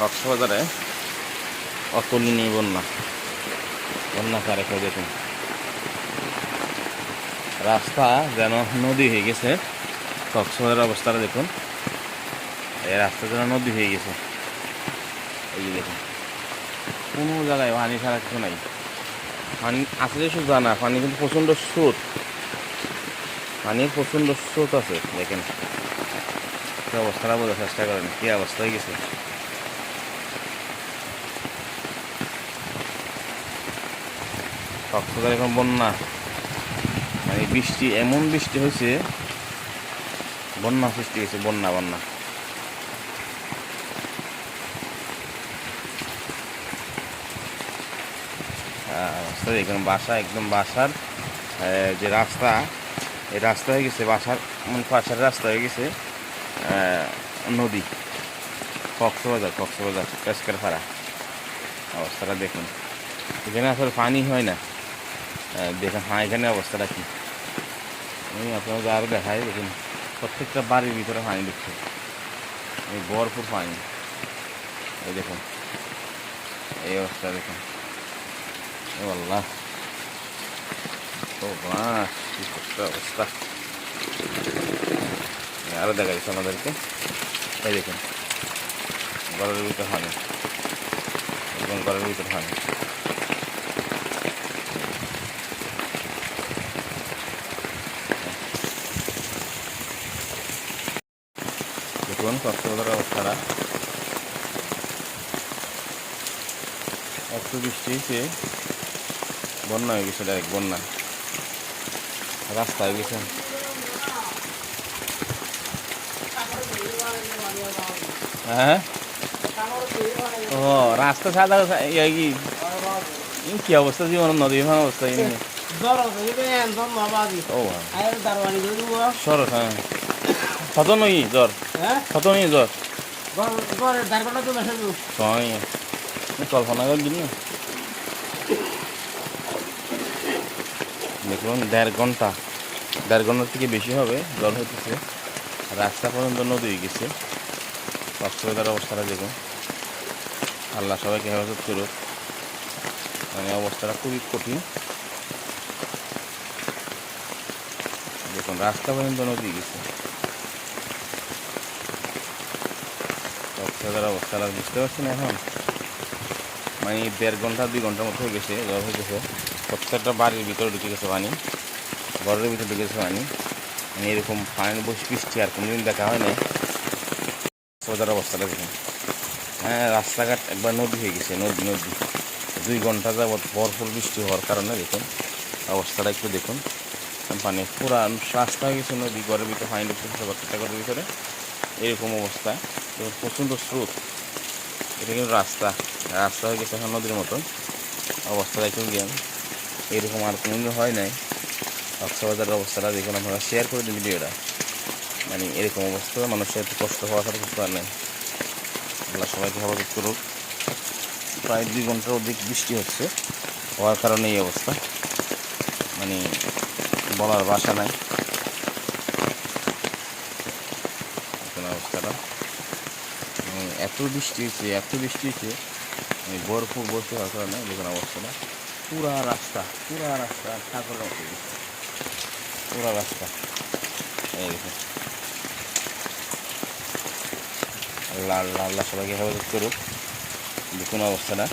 কক্সবাজারে অতুলনীয় বন্যা। বন্যা কারে কেউ দেখুন রাস্তা যেন নদী হয়ে গেছে। কক্সবাজারের অবস্থাটা দেখুন। এই রাস্তা যেন নদী হয়ে গেছে। এই যে দেখুন। কোনো জায়গায় পানি ছাড়া কিছু নাই। পানি আসলে শুধু জানা পানি কিন্তু প্রচণ্ড স্রোত। পানির প্রচণ্ড স্রোত আছে, দেখেন। অবস্থাটা বোঝার চেষ্টা করেন, কি অবস্থা হয়ে গেছে? কক্সবাজার এখন বন্যা মানে বৃষ্টি, এমন বৃষ্টি হয়েছে, বন্যা সৃষ্টি হয়েছে, বন্যা বন্যা। রাস্তা দেখুন, বাসা, একদম বাসার যে রাস্তা, এই রাস্তা হয়ে গেছে, বাসার মানে পাশের রাস্তা হয়ে গেছে নদী, কক্সবাজার কক্সবাজার পেস্কার ফাড়া অবস্থাটা দেখুন। এখানে আসলে পানি হয় না। দেখেন হ্যাঁ এখানে অবস্থাটা কি? আমি আপনাদের আরও দেখাই, দেখুন, প্রত্যেকটা বাড়ির ভিতরে পানি ঢুকছে। এই ভরপুর পানি। এই দেখুন, এই অবস্থা, দেখুন। ও আল্লাহ। ও বাস অবস্থা। আরও দেখা যাচ্ছে আমাদেরকে এই দেখুন, ঘরের ভিতরে পানি। একদম ঘরের ভিতরে পানি। দেখুন কক্সবাজারের অবস্থাটা একটু বৃষ্টি হয়েছে বন্যা হয়ে গেছে ডাইরেক্ট বন্যা। রাস্তা হয়ে গেছে। হ্যাঁ? ও রাস্তা সাদা ইয়া কি? কি অবস্থা জীবন নদী? ভাঙ অবস্থা ও সর হ্যাঁ। কত নই জ্বর কত নই জ্বর কল্পনা করে দিন দেখুন দেড় ঘণ্টা দেড় ঘণ্টার থেকে বেশি হবে জল হইতেছে রাস্তা পর্যন্ত নদী হয়ে গেছে। কক্সবাজার অবস্থাটা দেখুন। আল্লাহ সবাইকে হেফাজত করুক মানে অবস্থাটা খুবই কঠিন। দেখুন রাস্তা পর্যন্ত নদী গেছে। কক্সবাজার অবস্থাটা বুঝতে পারছেন এখন। মানে দেড় ঘণ্টা, দুই ঘণ্টার মতো হয়ে গেছে, জ্বর হয়ে গেছে প্রত্যেকটা বাড়ির ভিতরে ঢুকে গেছে পানি। ঘরের ভিতরে ঢুকে গেছে পানি। মানে এরকম পানি বসে বৃষ্টি আর কোনোদিন দেখা হয় না কক্সবাজার অবস্থাটা দেখুন। হ্যাঁ রাস্তাঘাট একবার নদী হয়ে গেছে, নদী নদী। দুই ঘণ্টা যাবৎ ভরপুর বৃষ্টি হওয়ার কারণে দেখুন। অবস্থাটা একটু দেখুন। পানি পুরা রাস্তা হয়ে গেছে নদী, ঘরের ভিতরে পানি ঢুকছে প্রত্যেকটা ঘরের ভিতরে। এরকম অবস্থা। এবং প্রচণ্ড স্রোত। এটা কিন্তু রাস্তা। রাস্তা হয়ে গেছে এখন নদীর মতো অবস্থা দেখুন জ্ঞান এরকম আর কোনোদিন হয় নাই। কক্সবাজারের অবস্থাটা দেখুন আপনারা। শেয়ার করে দিন ভিডিওটা মানে এরকম অবস্থা, মানুষের একটু কষ্ট হওয়া ছাড়া কিছু আর নেই। আল্লাহ সবাইকে হেফাজত করুক। প্রায় দুই ঘণ্টার অধিক বৃষ্টি হচ্ছে। হওয়ার কারণে এই অবস্থা। মানে বলার ভাষা নাই। এখন অবস্থাটা মানে এত বৃষ্টি হয়েছে, এত বৃষ্টি হয়েছে ভরপুর বসে হওয়ার কারণে দেখুন অবস্থাটা। পুরা রাস্তা পুরা রাস্তা ঠাকুরের মতো পুরা রাস্তা। আল্লাহ আল্লাহ আল্লাহ সবাইকে হেফাজত করুক। দেখুন অবস্থাটা।